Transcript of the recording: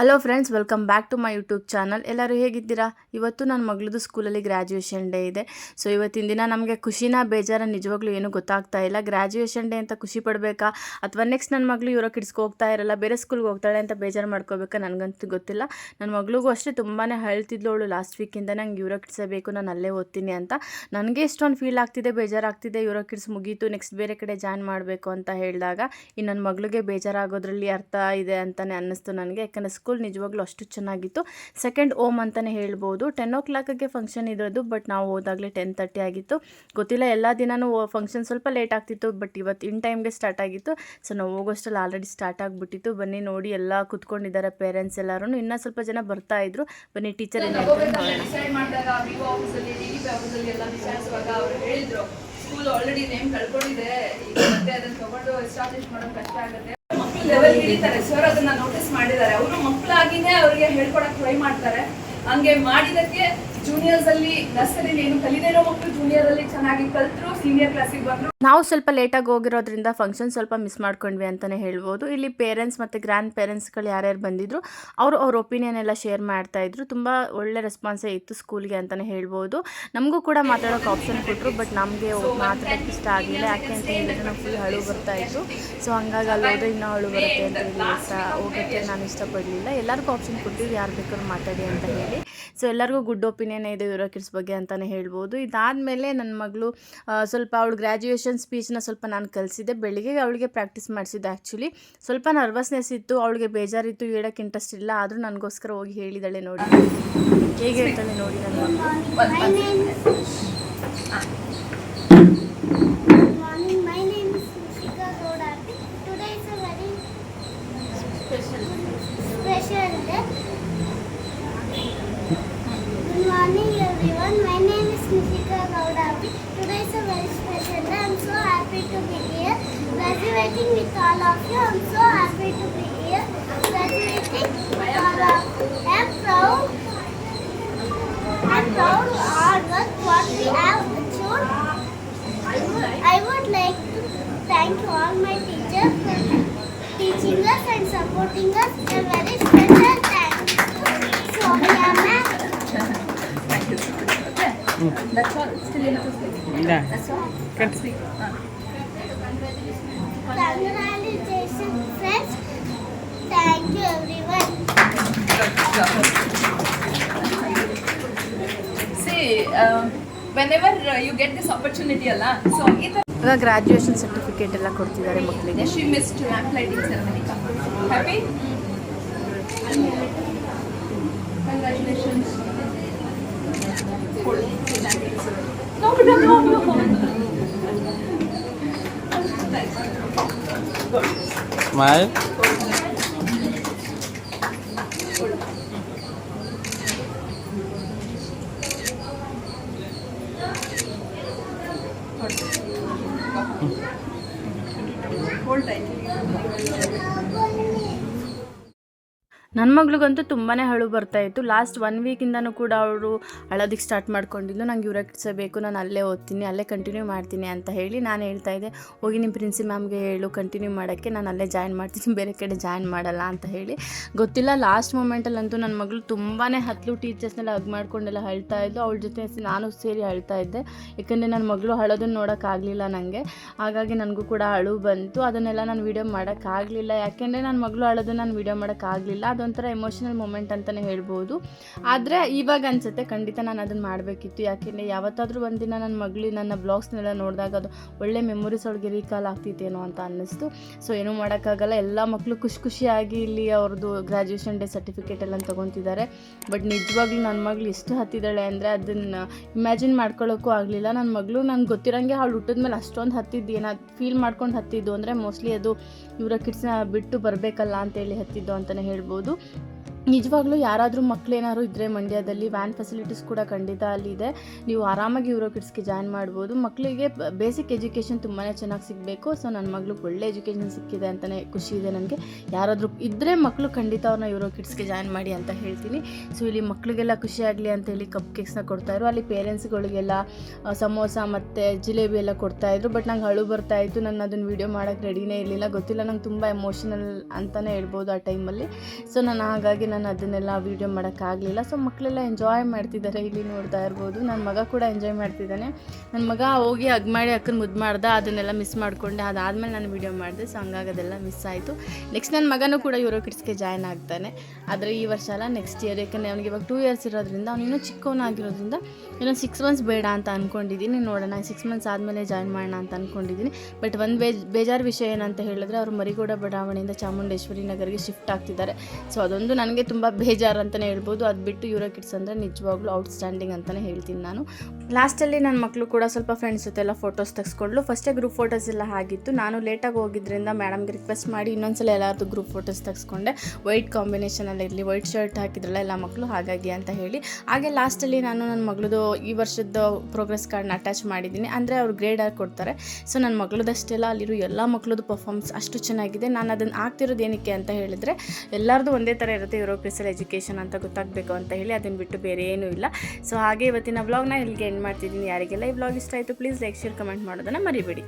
Hello friends welcome back to my YouTube channel ಎಲ್ಲರೂ ಹೇಗಿದ್ದೀರಾ? ಇವತ್ತು ನನ್ನ ಮಗಳದು ಸ್ಕೂಲಲ್ಲಿ ಗ್ರ್ಯಾಜುಯೇಷನ್ ಡೇ ಇದೆ. ಸೊ ಇವತ್ತಿನ ದಿನ ನಮಗೆ ಖುಷಿನ, ಬೇಜಾರ ನಿಜವಾಗ್ಲೂ ಏನೂ ಗೊತ್ತಾಗ್ತಾ ಇಲ್ಲ. ಗ್ರ್ಯಾಜುಯೇಷನ್ ಡೇ ಅಂತ ಖುಷಿ ಪಡಬೇಕಾ? ಅಥವಾ ನೆಕ್ಸ್ಟ್ ನನ್ನ ಮಗಳು ಯೂರೋ ಕಿಡ್ಸ್ಗೆ ಹೋಗ್ತಾ ಇರಲ್ಲ, ಬೇರೆ ಸ್ಕೂಲ್ಗೆ ಹೋಗ್ತಾಳೆ ಅಂತ ಬೇಜಾರು ಮಾಡ್ಕೋಬೇಕಾ? ನನಗಂತೂ ಗೊತ್ತಿಲ್ಲ. ನನ್ನ ಮಗಳಿಗೂ ಅಷ್ಟೇ ತುಂಬಾ ಹೇಳ್ತಿದ್ಲು ಅವಳು ಲಾಸ್ಟ್ ವೀಕಿಂದ ನಂಗೆ ಯೂರೋ ಕಿಡ್ಸೇ ಬೇಕು, ನಾನು ಅಲ್ಲೇ ಓದ್ತೀನಿ ಅಂತ. ನನಗೆ ಎಷ್ಟೊಂದು ಫೀಲ್ ಆಗ್ತಿದೆ ಬೇಜಾರಾಗ್ತಿದೆ ಯೂರೋ ಕಿಡ್ಸ್ ಮುಗೀತು ನೆಕ್ಸ್ಟ್ ಬೇರೆ ಕಡೆ ಜಾಯ್ನ್ ಮಾಡಬೇಕು ಅಂತ ಹೇಳಿದಾಗ ಈ ನನ್ನ ಮಗಳಿಗೆ ಬೇಜಾರಾಗೋದ್ರಲ್ಲಿ ಅರ್ಥ ಇದೆ ಅಂತಲೇ ಅನ್ನಿಸ್ತು ನನಗೆ. ಯಾಕಂದರೆ ಸ್ಕೂಲ್ ನಿಜವಾಗ್ಲೂ ಅಷ್ಟು ಚೆನ್ನಾಗಿತ್ತು. ಸೆಕೆಂಡ್ ಓಮ್ ಅಂತಲೇ ಹೇಳ್ಬೋದು. ಟೆನ್ ಓ ಕ್ಲಾಕಿಗೆ ಫಂಕ್ಷನ್ ಇರೋದು ಬಟ್ ನಾವು ಹೋದಾಗಲೇ ಟೆನ್ ತರ್ಟಿ ಆಗಿತ್ತು. ಗೊತ್ತಿಲ್ಲ ಎಲ್ಲ ದಿನವೂ ಫಂಕ್ಷನ್ ಸ್ವಲ್ಪ ಲೇಟ್ ಆಗ್ತಿತ್ತು ಬಟ್ ಇವತ್ತು ಇನ್ ಟೈಮ್ಗೆ ಸ್ಟಾರ್ಟ್ ಆಗಿತ್ತು. ಸೊ ನಾವು ಹೋಗೋಷ್ಟಲ್ಲಿ ಆಲ್ರೆಡಿ ಸ್ಟಾರ್ಟ್ ಆಗಿಬಿಟ್ಟಿತ್ತು. ಬನ್ನಿ ನೋಡಿ ಎಲ್ಲ ಕುತ್ಕೊಂಡಿದ್ದಾರೆ ಪೇರೆಂಟ್ಸ್ ಎಲ್ಲರೂ ಇನ್ನೂ ಸ್ವಲ್ಪ ಜನ ಬರ್ತಾ ಇದ್ರು. ಬನ್ನಿ ಟೀಚರ್ ಏನು ಹೇಳ್ತಾರೆ ಸ್ಕೂಲ್ ಆಲ್ರೆಡಿ ನೇಮ್ ಕಳ್ಕೊಂಡಿದೆ. ಈಗ ಮತ್ತೆ ಅದನ್ನ ತಗೊಂಡು ಎಸ್ಟಾಬ್ಲಿಷ್ ಮಾಡೋದು ಕಷ್ಟ ಆಗುತ್ತೆ. ಲೆವೆಲ್ ಹಿಡಿತಾರೆ ಸರ್ ಅದನ್ನ ನೋಟಿಸ್ ಮಾಡಿದ್ದಾರೆ. ಅವರು ಮಕ್ಕಳಾಗಿನೇ ಅವ್ರಿಗೆ ಹೇಳ್ಕೊಡಕ್ ಟ್ರೈ ಮಾಡ್ತಾರೆ. ಹಂಗೆ ಮಾಡಿದಕ್ಕೆ ನಾವು ಸ್ವಲ್ಪ ಲೇಟಾಗಿ ಹೋಗಿರೋದ್ರಿಂದ ಫಂಕ್ಷನ್ ಸ್ವಲ್ಪ ಮಿಸ್ ಮಾಡ್ಕೊಂಡ್ವಿ ಅಂತಲೇ ಹೇಳ್ಬೋದು. ಇಲ್ಲಿ ಪೇರೆಂಟ್ಸ್ ಮತ್ತು ಗ್ರ್ಯಾಂಡ್ ಪೇರೆಂಟ್ಸ್ಗಳು ಯಾರ್ಯಾರು ಬಂದಿದ್ರು, ಅವರು ಅವ್ರ ಒಪಿನಿಯನ್ ಎಲ್ಲ ಶೇರ್ ಮಾಡ್ತಾ ಇದ್ರು. ತುಂಬ ಒಳ್ಳೆ ರೆಸ್ಪಾನ್ಸೇ ಇತ್ತು ಸ್ಕೂಲ್ಗೆ ಅಂತಲೇ ಹೇಳ್ಬೋದು. ನಮಗೂ ಕೂಡ ಮಾತಾಡೋಕೆ ಆಪ್ಷನ್ ಕೊಟ್ಟರು ಬಟ್ ನಮಗೆ ಮಾತಾಡೋಕೆ ಇಷ್ಟ ಆಗಲಿಲ್ಲ. ಯಾಕೆ ಅಂತ ಹೇಳಿದ್ರೆ ನಾವು ಫುಲ್ ಹಳು ಬರ್ತಾ ಇತ್ತು. ಸೊ ಹಂಗಾಗಿ ಅಲ್ಲಿ ಹೋದ್ರೆ ಇನ್ನೂ ಹಳು ಬರುತ್ತೆ ಅಂತ ಹೇಳಿ ಹೋಗೋಕ್ಕೆ ನಾನು ಇಷ್ಟಪಡಲಿಲ್ಲ. ಎಲ್ಲರಿಗೂ ಆಪ್ಷನ್ ಕೊಟ್ಟಿದ್ದು ಯಾರು ಬೇಕಾದ್ರೂ ಮಾತಾಡಿ ಅಂತ ಹೇಳಿ. ಸೊ ಎಲ್ಲರಿಗೂ ಗುಡ್ ಒಪಿನಿಯನ್ ಇದೆ ಯುವರ ಕಿಡ್ಸ್ ಬಗ್ಗೆ ಅಂತಲೇ ಹೇಳ್ಬೋದು. ಇದಾದಮೇಲೆ ನನ್ನ ಮಗಳು ಸ್ವಲ್ಪ ಅವಳು ಗ್ರ್ಯಾಜುಯೇಷನ್ ಸ್ಪೀಚ್ನ ಸ್ವಲ್ಪ ನಾನು ಕಲಿಸಿದ್ದೆ. ಬೆಳಿಗ್ಗೆ ಅವಳಿಗೆ ಪ್ರಾಕ್ಟೀಸ್ ಮಾಡಿಸಿದ್ದೆ ಆ್ಯಕ್ಚುಲಿ ಸ್ವಲ್ಪ ನರ್ವಸ್ನೆಸ್ ಇತ್ತು ಅವಳಿಗೆ ಬೇಜಾರಿತ್ತು ಹೇಳೋಕ್ಕೆ ಇಂಟ್ರೆಸ್ಟ್ ಇಲ್ಲ. ಆದರೂ ನನಗೋಸ್ಕರ ಹೋಗಿ ಹೇಳಿದಳೆ ನೋಡಿ. ಹೇಗೆ ಹೇಳ್ತಾಳೆ ನೋಡಿ ನನ್ನ ಮಗಳು. Graduating with all of you. I'm so happy to be here. Graduating with all of you. I'm proud. I'm proud of hard work what we have achieved. I would, like to thank all my teachers for teaching us and supporting us. A very special thanks to Sonia ma'am. Thank you. That's all. Still you have to speak. That's all. See, uh, whenever uh, you get this opportunity ಅಲ್ಲ so ಈ ತರ ಇವಾಗ graduation certificate ಎಲ್ಲ ಕೊಡ್ತಿದ್ದಾರೆ ಮಕ್ಕಳಿಗೆ she missed lamp lighting ceremony happy congratulations no no no no Smile. ನನ್ನ ಮಗಳಿಗಂತೂ ತುಂಬಾ ಅಳು ಬರ್ತಾ ಇತ್ತು. ಲಾಸ್ಟ್ ಒನ್ ವೀಕಿಂದನೂ ಕೂಡ ಅವರು ಅಳೋದಕ್ಕೆ ಸ್ಟಾರ್ಟ್ ಮಾಡ್ಕೊಂಡಿದ್ದು. ನಂಗೆ ಇವ್ರ ಬೇಕು, ನಾನು ಅಲ್ಲೇ ಓದ್ತೀನಿ, ಅಲ್ಲೇ ಕಂಟಿನ್ಯೂ ಮಾಡ್ತೀನಿ ಅಂತ ಹೇಳಿ ನಾನು ಹೇಳ್ತಾ ಇದ್ದೆ. ಹೋಗಿ ನಿಮ್ಮ ಪ್ರಿನ್ಸಿ ಮ್ಯಾಮ್ಗೆ ಹೇಳು ಕಂಟಿನ್ಯೂ ಮಾಡೋಕ್ಕೆ, ನಾನು ಅಲ್ಲೇ ಜಾಯ್ನ್ ಮಾಡ್ತೀನಿ, ಬೇರೆ ಕಡೆ ಜಾಯ್ನ್ ಮಾಡಲ್ಲ ಅಂತ ಹೇಳಿ. ಗೊತ್ತಿಲ್ಲ ಲಾಸ್ಟ್ ಮೂಮೆಂಟಲ್ಲಂತೂ ನನ್ನ ಮಗಳು ತುಂಬಾ ಹತ್ತಲು ಟೀಚರ್ಸ್ನೆಲ್ಲ ಹಗ್ ಮಾಡ್ಕೊಂಡೆಲ್ಲ ಹೇಳ್ತಾ ಇದ್ದು ಅವಳ ಜೊತೆ ನಾನು ಸೇರಿ ಅಳ್ತಾ ಇದ್ದೆ. ಯಾಕಂದರೆ ನನ್ನ ಮಗಳು ಅಳೋದನ್ನ ನೋಡೋಕ್ಕಾಗಲಿಲ್ಲ ನನಗೆ ಹಾಗಾಗಿ ನನಗೂ ಕೂಡ ಅಳು ಬಂತು. ಅದನ್ನೆಲ್ಲ ನಾನು ವೀಡಿಯೋ ಮಾಡೋಕ್ಕಾಗಲಿಲ್ಲ ಯಾಕೆಂದರೆ ನನ್ನ ಮಗಳು ಅಳೋದನ್ನು ನಾನು ವೀಡಿಯೋ ಮಾಡೋಕ್ಕಾಗಲಿಲ್ಲ ಅದೊಂಥರ ಎಮೋಷನಲ್ ಮೂಮೆಂಟ್ ಅಂತಲೇ ಹೇಳ್ಬೋದು. ಆದರೆ ಇವಾಗ ಅನಿಸುತ್ತೆ, ಖಂಡಿತ ನಾನು ಅದನ್ನು ಮಾಡಬೇಕಿತ್ತು. ಯಾಕೆಂದರೆ ಯಾವತ್ತಾದರೂ ಒಂದಿನ ನನ್ನ ಮಗಳು ನನ್ನ ಬ್ಲಾಗ್ಸ್ನೆಲ್ಲ ನೋಡಿದಾಗ ಅದು ಒಳ್ಳೆ ಮೆಮೊರೀಸ್ ಒಳಗೆ ರೀಕಾಲ್ ಆಗ್ತಿತ್ತೇನೋ ಅಂತ ಅನ್ನಿಸ್ತು. ಸೊ ಏನೂ ಮಾಡೋಕ್ಕಾಗಲ್ಲ. ಎಲ್ಲ ಮಕ್ಕಳು ಖುಷಿ ಖುಷಿಯಾಗಿ ಇಲ್ಲಿ ಅವ್ರದ್ದು ಗ್ರ್ಯಾಜುಯೇಷನ್ ಡೇ ಸರ್ಟಿಫಿಕೇಟ್ ಎಲ್ಲ ತೊಗೊತಿದ್ದಾರೆ. ಬಟ್ ನಿಜವಾಗ್ಲೂ ನನ್ನ ಮಗಳು ಎಷ್ಟು ಹತ್ತಿದ್ದಾಳೆ ಅಂದರೆ ಅದನ್ನು ಇಮ್ಯಾಜಿನ್ ಮಾಡ್ಕೊಳ್ಳೋಕ್ಕೂ ಆಗಲಿಲ್ಲ. ನನ್ನ ಮಗಳು ನಂಗೆ ಗೊತ್ತಿರೋಂಗೆ ಅವಳು ಹುಟ್ಟಿದ್ಮೇಲೆ ಅಷ್ಟೊಂದು ಹತ್ತಿದ್ದು ಏನಾದ್ರು ಫೀಲ್ ಮಾಡ್ಕೊಂಡು ಹತ್ತಿದ್ದು ಅಂದರೆ ಮೋಸ್ಟ್ಲಿ ಅದು ಇವರ ಕಿಡ್ಸ್ನ ಬಿಟ್ಟು ಬರಬೇಕಲ್ಲ ಅಂತೇಳಿ ಹತ್ತಿದ್ದು ಅಂತಲೇ ಹೇಳ್ಬೋದು. ನಿಜವಾಗ್ಲೂ ಯಾರಾದರೂ ಮಕ್ಕಳೇನಾದ್ರು ಇದ್ದರೆ ಮಂಡ್ಯದಲ್ಲಿ ವ್ಯಾನ್ ಫೆಸಿಲಿಟೀಸ್ ಕೂಡ ಖಂಡಿತ ಅಲ್ಲಿದೆ. ನೀವು ಆರಾಮಾಗಿ ಯೂರೋ ಕಿಡ್ಸ್ಗೆ ಜಾಯ್ನ್ ಮಾಡ್ಬೋದು. ಮಕ್ಕಳಿಗೆ ಬೇಸಿಕ್ ಎಜುಕೇಷನ್ ತುಂಬಾ ಚೆನ್ನಾಗಿ ಸಿಗಬೇಕು. ಸೊ ನನ್ನ ಮಗಳು ಒಳ್ಳೆ ಎಜುಕೇಷನ್ ಸಿಕ್ಕಿದೆ ಅಂತಲೇ ಖುಷಿ ಇದೆ ನನಗೆ. ಯಾರಾದರೂ ಇದ್ದರೆ ಮಕ್ಕಳು ಖಂಡಿತ ಅವ್ರನ್ನ ಯೂರೋ ಕಿಡ್ಸ್ಗೆ ಜಾಯ್ನ್ ಮಾಡಿ ಅಂತ ಹೇಳ್ತೀನಿ. ಸೊ ಇಲ್ಲಿ ಮಕ್ಕಳಿಗೆಲ್ಲ ಖುಷಿಯಾಗಲಿ ಅಂತೇಳಿ ಅಂತ ಹೇಳಿ ಕಪ್ ಕೇಕ್ಸ್ನ ಕೊಡ್ತಾಯಿದ್ರು ಅಲ್ಲಿ ಪೇರೆಂಟ್ಸ್ಗಳಿಗೆಲ್ಲ ಸಮೋಸ ಮತ್ತು ಜಿಲೇಬಿ ಎಲ್ಲ ಕೊಡ್ತಾಯಿದ್ರು ಬಟ್ ನಂಗೆ ಹಳು ಬರ್ತಾಯಿತ್ತು ನಾನು ಅದನ್ನು ವೀಡಿಯೋ ಮಾಡೋಕ್ಕೆ ರೆಡಿನೇ ಇರಲಿಲ್ಲ. ಗೊತ್ತಿಲ್ಲ, ನಂಗೆ ತುಂಬ ಎಮೋಷನಲ್ ಅಂತಲೇ ಹೇಳ್ಬೋದು ಆ ಟೈಮಲ್ಲಿ ಸೊ ನಾನು ಹಾಗಾಗಿ ನಾನು ಅದನ್ನೆಲ್ಲ ವೀಡಿಯೋ ಮಾಡೋಕ್ಕಾಗಲಿಲ್ಲ. ಸೊ ಮಕ್ಕಳೆಲ್ಲ ಎಂಜಾಯ್ ಮಾಡ್ತಿದ್ದಾರೆ. ಇಲ್ಲಿ ನೋಡ್ತಾ ಇರ್ಬೋದು. ನನ್ನ ಮಗ ಕೂಡ ಎಂಜಾಯ್ ಮಾಡ್ತಿದ್ದಾನೆ. ನನ್ನ ಮಗ ಹೋಗಿ ಹಗ್ ಮಾಡಿ ಅಕ್ಕನ ಮುದ್ದು ಮಾಡ್ದೆ, ಅದನ್ನೆಲ್ಲ ಮಿಸ್ ಮಾಡಿಕೊಂಡೆ. ಅದಾದಮೇಲೆ ನಾನು ವೀಡಿಯೋ ಮಾಡಿದೆ. ಸೊ ಹಂಗಾಗದೆಲ್ಲ ಮಿಸ್ ಆಯಿತು. ನೆಕ್ಸ್ಟ್ ನನ್ನ ಮಗನೂ ಕೂಡ ಯೂರೋ ಕಿಡ್ಸ್ಗೆ ಜಾಯ್ನ್ ಆಗ್ತಾನೆ. ಆದರೆ ಈ ವರ್ಷ ಅಲ್ಲ ನೆಕ್ಸ್ಟ್ ಇಯರ್ ಯಾಕಂದರೆ ಅವ್ನಿಗೆ ಇವಾಗ ಟೂ ಇಯರ್ಸ್ ಇರೋದ್ರಿಂದ, ಅವ್ನು ಇನ್ನೂ ಚಿಕ್ಕವನಾಗಿರೋದ್ರಿಂದ ಇನ್ನೊಂದು ಸಿಕ್ಸ್ ಮಂತ್ಸ್ ಬೇಡ ಅಂತ ಅಂದ್ಕೊಂಡಿದ್ದೀನಿ ನೋಡೋಣ ಸಿಕ್ಸ್ ಮಂತ್ಸ್ ಆದಮೇಲೆ ಜಾಯ್ನ್ ಮಾಡೋಣ ಅಂತ ಅಂದ್ಕೊಂಡಿದ್ದೀನಿ ಬಟ್ ಒಂದು ಬೇಜ್ ಬೇಜಾರು ವಿಷಯ ಏನಂತ ಹೇಳಿದ್ರೆ, ಅವರು ಮರಿಗೌಡ ಬಡಾವಣೆಯಿಂದ ಚಾಮುಂಡೇಶ್ವರಿ ನಗರಿಗೆ ಶಿಫ್ಟ್ ಆಗ್ತಿದ್ದಾರೆ. ಸೊ ಅದೊಂದು ನನಗೆ ತುಂಬ ಬೇಜಾರು ಅಂತಲೇ ಹೇಳ್ಬೋದು. ಅದು ಬಿಟ್ಟು ಯೂರೋ ಕಿಡ್ಸ್ ಅಂದರೆ ನಿಜವಾಗ್ಲೂ ಔಟ್ಸ್ಟ್ಯಾಂಡಿಂಗ್ ಅಂತಲೇ ಹೇಳ್ತೀನಿ ನಾನು. ಲಾಸ್ಟಲ್ಲಿ ನನ್ನ ಮಕ್ಕಳು ಕೂಡ ಸ್ವಲ್ಪ ಫ್ರೆಂಡ್ಸ್ ಜೊತೆ ಎಲ್ಲ ಫೋಟೋಸ್ ತೆಗೆಸ್ಕೊಂಡ್ಲು ಫಸ್ಟೇ ಗ್ರೂಪ್ ಫೋಟೋಸ್ ಎಲ್ಲ ಆಗಿತ್ತು. ನಾನು ಲೇಟಾಗಿ ಹೋಗಿದ್ರಿಂದ ಮೇಡಮ್ಗೆ ರಿಕ್ವೆಸ್ಟ್ ಮಾಡಿ ಇನ್ನೊಂದ್ಸಲ ಎಲ್ಲರದ್ದು ಗ್ರೂಪ್ ಫೋಟೋಸ್ ತೆಗೆಸ್ಕೊಂಡೆ. ವೈಟ್ ಕಾಂಬಿನೇಷನಲ್ಲಿ ಇರಲಿ ವೈಟ್ ಶರ್ಟ್ ಹಾಕಿದ್ರಲ್ಲ ಎಲ್ಲ ಮಕ್ಕಳು ಹಾಗಾಗಿ ಅಂತ ಹೇಳಿ. ಹಾಗೆ ಲಾಸ್ಟಲ್ಲಿ ನಾನು ನನ್ನ ಮಗಳದು ಈ ವರ್ಷದ ಪ್ರೋಗ್ರೆಸ್ ಕಾರ್ಡ್ನ ಅಟ್ಯಾಚ್ ಮಾಡಿದ್ದೀನಿ. ಅಂದರೆ ಅವ್ರು ಗ್ರೇಡ್ ಕೊಡ್ತಾರೆ. ಸೊ ನನ್ನ ಮಗಳದಷ್ಟೆಲ್ಲ ಅಲ್ಲಿರೋ ಎಲ್ಲ ಮಕ್ಕಳದು ಪರ್ಫಾರ್ಮೆನ್ಸ್ ಅಷ್ಟು ಚೆನ್ನಾಗಿದೆ. ನಾನು ಅದನ್ನು ಆಗ್ತಿರೋದು ಏನಕ್ಕೆ ಅಂತ ಹೇಳಿದ್ರೆ, ಎಲ್ಲರದು ಒಂದೇ ಥರ ಇರುತ್ತೆ. ಯೂರೋ ಕ್ರಿಸಲ್ ಎಜುಕೇಷನ್ ಅಂತ ಗೊತ್ತಾಗಬೇಕು ಅಂತ ಹೇಳಿ ಅದನ್ನು ಬಿಟ್ಟು ಬೇರೆ ಏನೂ ಇಲ್ಲ. ಸೊ ಹಾಗೆ ಇವತ್ತಿನ ವ್ಲಾಗ್ನ ಇಲ್ಲಿಗೆ ಎಂಡ್ ಮಾಡ್ತಿದ್ದೀನಿ. ಯಾರಿಗೆಲ್ಲ ಈ ವ್ಲಾಗ್ ಇಷ್ಟ ಆಯಿತು ಪ್ಲೀಸ್ ಲೈಕ್ ಶೇರ್ ಕಮೆಂಟ್ ಮಾಡೋದನ್ನು ಮರಿಬೇಡಿ.